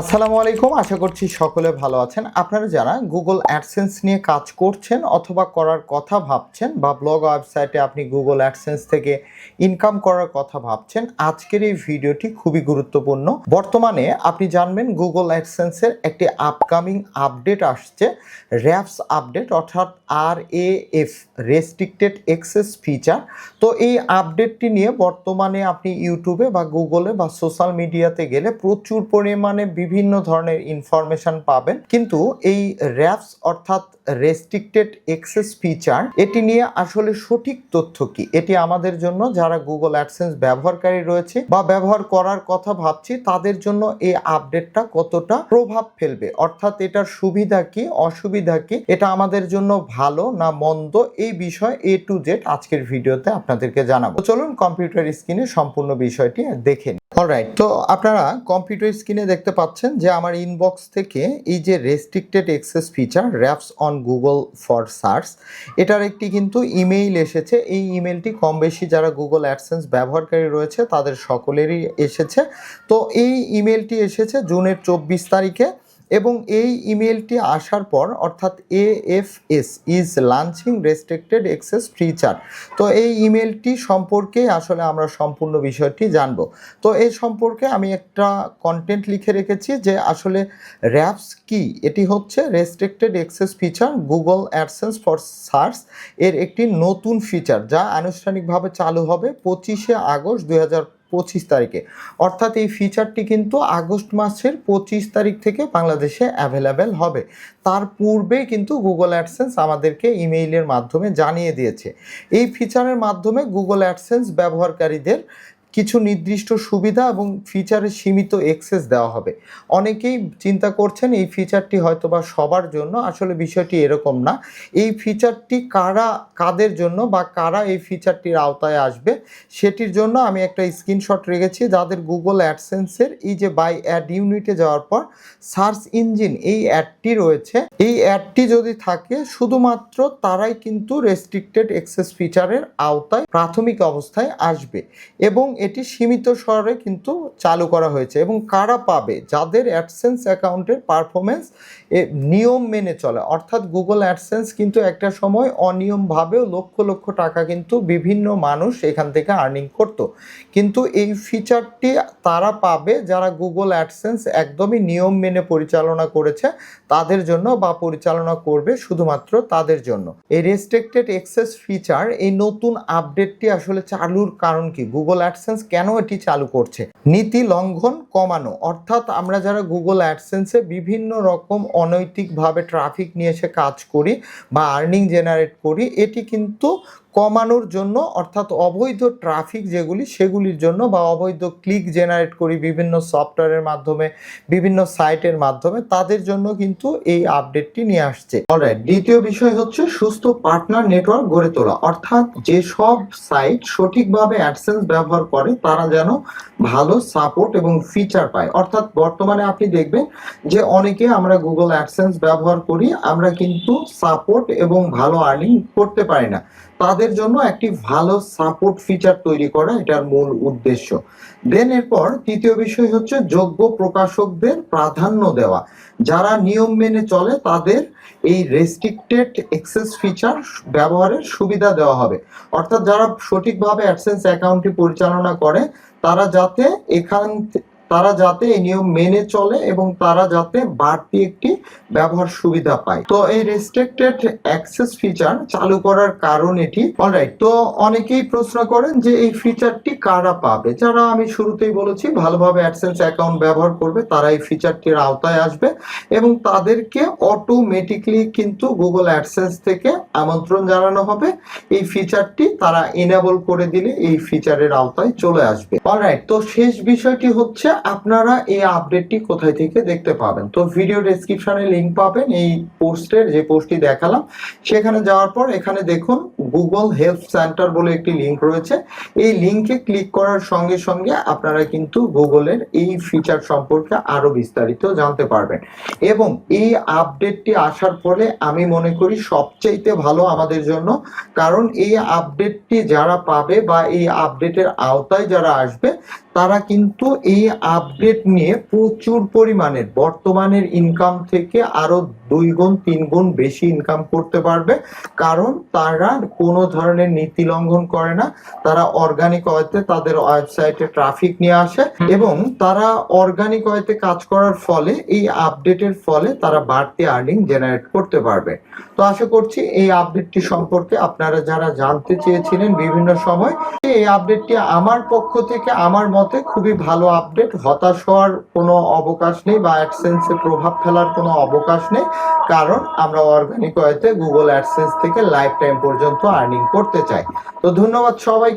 আসসালামু আলাইকুম, আশা করছি সকলে ভালো আছেন। আপনারা যারা গুগল অ্যাডসেন্স নিয়ে কাজ করছেন অথবা করার কথা ভাবছেন বা ব্লগ ওয়েবসাইটে আপনি গুগল অ্যাডসেন্স থেকে ইনকাম করার কথা ভাবছেন, আজকের এই ভিডিওটি খুবই গুরুত্বপূর্ণ। বর্তমানে আপনি জানবেন গুগল অ্যাডসেন্সের একটি আপকামিং আপডেট আসছে র্যাপস আপডেট অর্থাৎ R A F restricted access feature তো এই আপডেটটি নিয়ে বর্তমানে আপনি ইউটিউবে বা গুগলে বা সোশ্যাল মিডিয়াতে গেলে প্রচুর পরিমাণে বিভিন্ন ধরনের ইনফরমেশন পাবেন। কিন্তু এই র্যাপস অর্থাৎ রেস্ট্রিক্টেড এক্সেস ফিচার এটি নিয়ে আসলে সঠিক তথ্য কি? এটি আমাদের জন্য, যারা গুগল অ্যাডসেন্স ব্যবহারকারী রয়েছে বা ব্যবহার করার কথা ভাবছি, তাদের জন্য এই আপডেটটা কতটা প্রভাব ফেলবে? অর্থাৎ এটার সুবিধা কি, অসুবিধা কি? এটা আমাদের জন্য ভালো না মন্দ? এই বিষয় এ টু জেড আজকের ভিডিওতে আপনাদেরকে জানাব। চলুন কম্পিউটার স্ক্রিনে সম্পূর্ণ বিষয়টি দেখে অলরাইট তো আপনারা কম্পিউটার স্ক্রিনে দেখতে পাচ্ছেন যে আমার ইনবক্স থেকে এই যে restricted access feature RAFS on Google for search এটার একটি কিন্তু ইমেইল এসেছে। এই ইমেলটি কম বেশি যারা গুগল অ্যাডসেন্স ব্যবহারকারী রয়েছে, তাদের সকলেরই এসেছে। তো এই ইমেলটি এসেছে জুনের চব্বিশ তারিখে। এবং এই ইমেলটি আসার পর, অর্থাৎ A F S is launching restricted access free feature. তো এই ইমেলটি সম্পর্কে আসলে আমরা সম্পূর্ণ বিষয়টি জানব। তো এই সম্পর্কে আমি একটা কন্টেন্ট লিখে রেখেছি যে আসলে র্যাপস কি? এটি হচ্ছে restricted access feature Google AdSense for search এর একটি নতুন ফিচার, যা আনুষ্ঠানিকভাবে চালু হবে পঁচিশে আগস্ট দুই পঁচিশ তারিখে। অর্থাৎ এই ফিচারটি কিন্তু আগস্ট মাসের পঁচিশ তারিখ থেকে বাংলাদেশে অ্যাভেলেবেল হবে। তার পূর্বে কিন্তু গুগল অ্যাডসেন্স আমাদেরকে ইমেইলের মাধ্যমে জানিয়ে দিয়েছে। এই ফিচারের মাধ্যমে গুগল অ্যাডসেন্স ব্যবহারকারীদের কিছু নির্দিষ্ট সুবিধা এবং ফিচারের সীমিত এক্সেস দেওয়া হবে। অনেকেই চিন্তা করছেন এই ফিচারটি হয়তো বা সবার জন্য। আসলে বিষয়টি এরকম না। এই ফিচারটি কারা, কাদের জন্য বা কারা এই ফিচারটির আওতায় আসবে সেটির জন্য আমি একটা স্ক্রিনশট রেখেছি। যাদের গুগল অ্যাডসেন্সের এই যে বাই অ্যাড ইউনিটে যাওয়ার পর সার্চ ইঞ্জিন এই অ্যাডটি রয়েছে। এই অ্যাডটি যদি থাকে, শুধুমাত্র তারাই কিন্তু রেস্ট্রিক্টেড এক্সেস ফিচারের আওতায় প্রাথমিক অবস্থায় আসবে। এবং এটি সীমিত স্বরে কিন্তু চালু করা হয়েছে। এবং কারা পাবে? যাদের অ্যাডসেন্স অ্যাকাউন্টের পারফরমেন্স নিয়ম মেনে চলে। অর্থাৎ গুগল অ্যাডসেন্স কিন্তু একটা সময় অনিয়মভাবেও লক্ষ লক্ষ টাকা কিন্তু বিভিন্ন মানুষ এখান থেকে আর্নিং করত। কিন্তু এই ফিচারটি তারা পাবে যারা গুগল অ্যাডসেন্স একদমই নিয়ম মেনে পরিচালনা করেছে তাদের জন্য বা পরিচালনা করবে শুধুমাত্র তাদের জন্য। এই রেস্ট্রিক্টেড এক্সেস ফিচার এই নতুন আপডেটটি আসলে চালুর কারণ কি? গুগল অ্যাডসেন্স কেন এটি চালু করছে? নীতি লঙ্ঘন কমানো, অর্থাৎ আমরা যারা গুগল অ্যাডসেন্সে বিভিন্ন রকম অনৈতিকভাবে ট্রাফিক নিয়ে এসে কাজ করি বা আর্নিং জেনারেট করি, এটি কিন্তু কমানোর জন্য, অর্থাৎ অবৈধ ট্রাফিক যেগুলি, সেগুলির জন্য বা অবৈধ ক্লিক জেনারেট করি বিভিন্ন সফটওয়্যারের মাধ্যমে, বিভিন্ন সাইটের মাধ্যমে, তাদের জন্য কিন্তু এই আপডেটটি নিয়ে আসছে। দ্বিতীয় বিষয় হচ্ছে সুস্থ পার্টনার নেটওয়ার্ক গড়ে তোলা। অর্থাৎ যেসব সাইট সঠিকভাবে অ্যাডসেন্স ব্যবহার করে, তারা যেন ভালো সাপোর্ট এবং ফিচার পায়। অর্থাৎ বর্তমানে আপনি দেখবেন যে অনেকে আমরা গুগল অ্যাডসেন্স ব্যবহার করি, আমরা কিন্তু সাপোর্ট এবং ভালো আর্নিং করতে পারি না। তাদের জন্য একটি ভালো সাপোর্ট ফিচার তৈরি করা এটার মূল উদ্দেশ্য। দেন এরপর তৃতীয় বিষয় হচ্ছে যোগ্য প্রকাশকদের প্রাধান্য দেওয়া। যারা নিয়ম মেনে চলে তাদের এই রেস্ট্রিক্টেড এক্সেস ফিচার ব্যবহারের সুবিধা দেওয়া হবে। অর্থাৎ যারা সঠিকভাবে অ্যাডসেন্স অ্যাকাউন্টটি পরিচালনা করে, তারা যাতে এখান তারা যাতে এই নিয়ম মেনে চলে এবং তারা যাতে বাড়তি একটি ব্যবহার সুবিধা পায়। তো এই রেস্ট্রিক্টেড অ্যাক্সেস ফিচার চালু করার কারণ এটি। অলরাইট তো অনেকেই প্রশ্ন করেন যে এই ফিচারটি কারা পাবে? যারা আমি শুরুতেই বলেছি, ভালোভাবে অ্যাডসেন্স অ্যাকাউন্ট ব্যবহার করবে, তারা এই ফিচারটির আওতায় আসবে এবং তাদেরকে অটোমেটিকলি কিন্তু গুগল অ্যাডসেন্স থেকে আমন্ত্রণ জানানো হবে। এই ফিচারটি তারা এনেবল করে দিলে এই ফিচারের আওতায় চলে আসবে। অলরাইট তো শেষ বিষয়টি হচ্ছে আপনারা এই আপডেটটি কোথায় থেকে দেখতে পাবেন? তো ভিডিও ডেসক্রিপশনে লিংক পাবেন এই পোস্টের যে পোস্টটি দেখালাম। সেখানে যাওয়ার পর এখানে দেখুন গুগল হেল্প সেন্টার বলে একটি লিংক রয়েছে। এই লিংকে ক্লিক করার সঙ্গে সঙ্গে আপনারা কিন্তু গুগলের এই ফিচার সম্পর্কে আরও বিস্তারিত জানতে পারবেন। এবং এই আপডেটটি আসার ফলে আমি মনে করি সবচাইতে ভালো আমাদের জন্য, কারণ এই আপডেটটি যারা পাবে বা এই আপডেটের আওতায় যারা আসবে তারা কিন্তু এই আপডেট নিয়ে প্রচুর পরিমাণের বর্তমানের ইনকাম থেকে আরও দুই গুণ তিন গুণ বেশি ইনকাম করতে পারবে। কারণ তারা কোনো ধরনের নীতি লঙ্ঘন করে না। তারা অর্গানিক ওয়েতে তাদের ওয়েবসাইটে ট্রাফিক নিয়ে আসে এবং তারা অর্গানিক ওয়েতে কাজ করার ফলে এই আপডেটের ফলে তারা বাড়তি আর্নিং জেনারেট করতে পারবে। তো আশা করছি এই আপডেটটি সম্পর্কে আপনারা যারা জানতে চেয়েছিলেন বিভিন্ন সময় এই আপডেটটি আমার পক্ষ থেকে আমার মতে খুবই ভালো আপডেট হতাশ হওয়ার কোনো অবকাশ নেই বা অ্যাডসেন্সে প্রভাব ফেলার কোনো অবকাশ নেই। কারণ আমরা অর্গানিক ওয়েতে গুগল অ্যাডসেন্স থেকে লাইফ টাইম পর্যন্ত আর্নিং করতে চাই। তো ধন্যবাদ সবাই